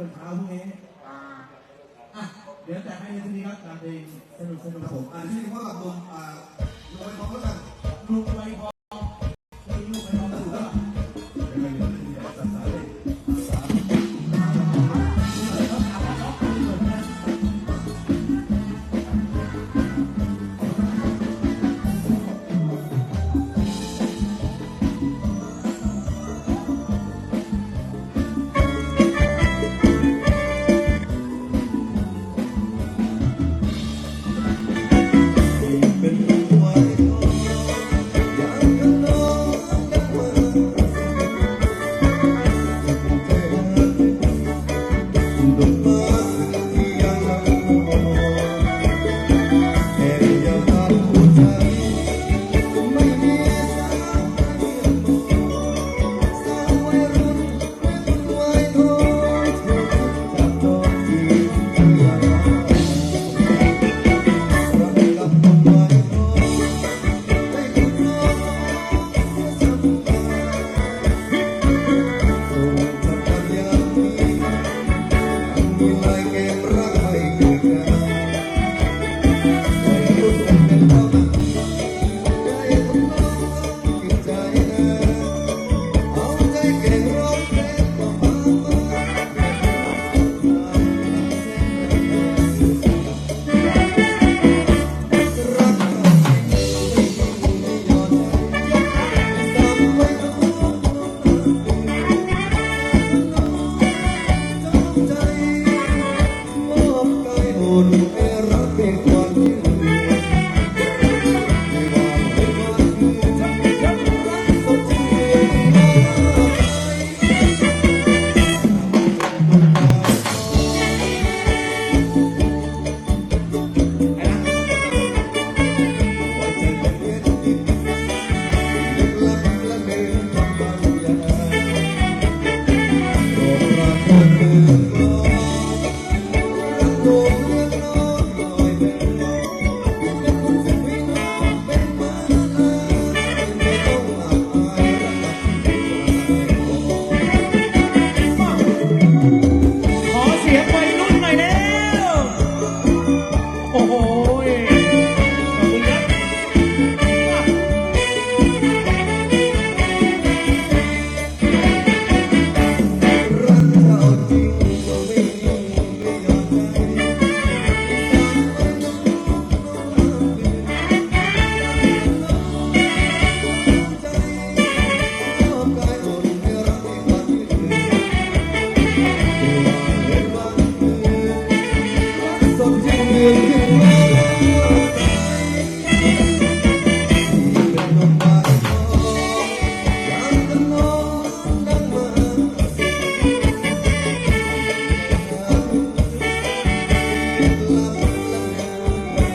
จนเช้าพรุ่งนี้อ่ะเดี๋ยวแต่ให้ในที่นี้ครับการเพลงสนุกสนุกครับผมอ่าที่นี่เขาตัดลมอ่า